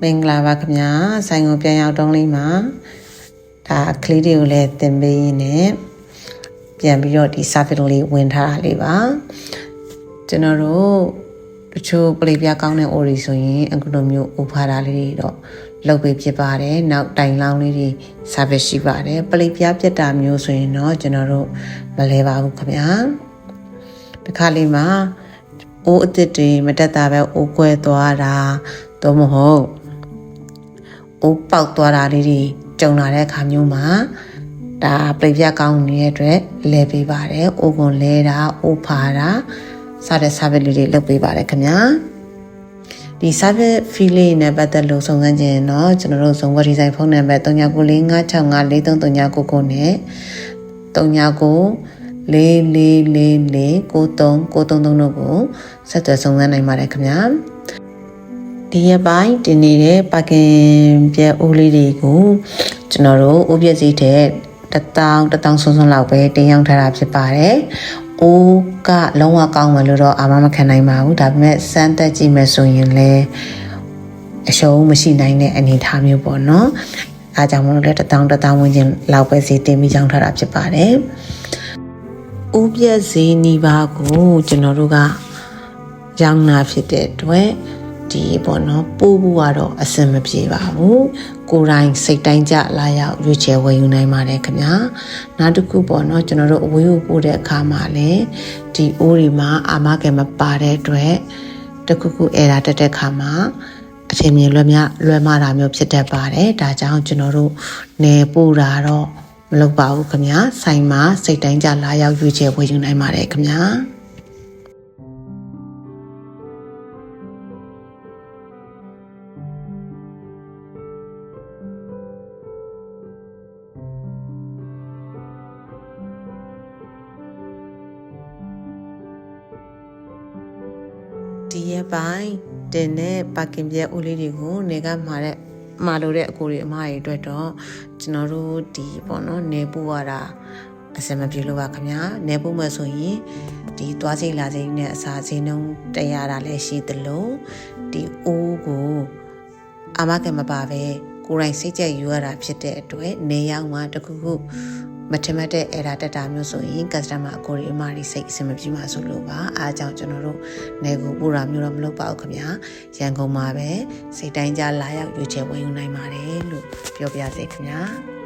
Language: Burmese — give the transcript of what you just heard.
မင်္ဂလာပါခင်ဗျာဆိုင်ကိုပြန်ရောက်တုံးလေးမှာဒါကလေးတွေကိုလည်းသင်ပေးရင်းနဲ့ပြန်ပြီးတော့ဒီ service လေးဝင်ထားတာလေးပါကျွန်တော်တို့တချို့ပလိပြကောင်းတဲ့ order ဆိုရင်အခုလိုမျိုးဥဖာတာလေးတွေတော့လုပ်ပေးဖြစ်ပါတယ်နောက်တိုင်လောင်းလေးတွေ service ရှိပါတယ်ပလိပြပြက်တာမျိုးဆိုရင်တော့ကျွန်တော်တို့မလဲပါဘူးခင်ဗျာဒီခါလေးမှာအိုးအစ်စ်တွေမတက်တာပဲအိုးကွဲသွားတာ တော့မဟုတ်အိုးပေါက်သွားတာလေးတွေကြုံလာတဲ့အခါမျိုးမှာဒါပြိပြကောင်းနေတဲ့အတွက်လဲပေးပါတယ်အိုးကွန်လဲတာအိုးဖာတာစတဲ့ service လေးတွေလုပ်ပေးပါတယ်ခင်ဗျာဒီ service fee လေးနဲ့ပတ်သက်လို့စုံစမ်းခြင်းတော့ကျွန်တော်တို့ဇုံဝဒီဇိုင်းဖုန်းနံပါတ်3995654339နဲ့39လေးလေးလေးလေး93 933တို့ကိုဆက်သွယ်စုံစမ်းနိုင်ပါတယ်ခင်ဗျာ ဒီရက်ပိုင်းတင်နေတဲ့ပါကင်ပြဲအိုးလေးတွေကိုကျွန်တော်တို့အိုးပြည့်စည်းတဲ့တထောင်တထောင်ဆွန်းဆွန်းလောက်ပဲတင်ရောက်ထားတာဖြစ်ပါတယ်။အိုးကလုံးဝကောင်းမယ်လို့တော့အာမမခံနိုင်ပါဘူး။ဒါပေမဲ့စမ်းသက်ကြည့်မယ်ဆိုရင်လည်းအရှုံးမရှိနိုင်တဲ့အနေအထားမျိုးပေါ့နော်။အားကြောင့်မလို့လည်းတထောင်တထောင်ဝင်ချင်းလောက်ပဲစီတင်ပြီးရောက်ထားတာဖြစ်ပါတယ်။ဥပြည့်စည်းနီးပါးကိုကျွန်တော်တို့ကရောင်းတာဖြစ်တဲ့အတွက် ဒီပေါ့နော်ပို့ဖို့ကတော့အဆင်မပြေပါဘူးကိုယ်တိုင်စိတ်တိုင်းကြလာရောက်ရွေးချယ်ဝယ်ယူနိုင်ပါတယ်ခင်ဗျာနောက်တစ်ခုပေါ့နော်ကျွန်တော်တို့အဝေးကိုပို့တဲ့အခါမှာလည်းဒီအိုးတွေမှာအာမခံမပါတဲ့အတွက်တခုခုအဲရာတက်တဲ့အခါမှာအထင်မြင်လွယ်မြလွယ်မတာမျိုးဖြစ်တတ်ပါတယ်ဒါကြောင့်ကျွန်တော်တို့နေပို့တာတော့မလုပ်ပါဘူးခင်ဗျာဆိုင်မှာစိတ်တိုင်းကြလာရောက်ရွေးချယ်ဝယ်ယူနိုင်ပါတယ်ခင်ဗျာ ဒီရက်ပိုင်းတင်တဲ့ပါကင်ပြဲဦးလေးတွေကိုနေကမှာတဲ့မာလို့တဲ့အကိုတွေအမတွေအတွက်တော့ကျွန်တော်တို့ဒီပေါ့နော်နေပူရတာအစမပြေလို့ပါခင်ဗျာနေပူမယ်ဆိုရင်ဒီသွားစိတ်လာစိတ်နဲ့အစာဈေးနှုန်းတရားတာလည်းရှိသလိုဒီအိုးကိုအာမခံမပါပဲ ကိုယ်တိုင်စိတ်ကြက်ယူရတာဖြစ်တဲ့အတွက်နေရောက်မှတခုခုမထမတ်တဲ့အဲ့ဒါတက်တာမျိုးဆိုရင် customer အကိုရီအမရီစိတ်အဆင်မပြေမှာဆိုလို့ပါအားကြောင့်ကျွန်တော်တို့နေကိုပို့တာမျိုးတော့မလုပ်ပါဘူးခင်ဗျာရန်ကုန်မှာပဲစိတ်တိုင်းကြလာရောက်ရွေးချယ်ဝင်ယူနိုင်ပါတယ်လို့ပြောပြစေခင်ဗျာ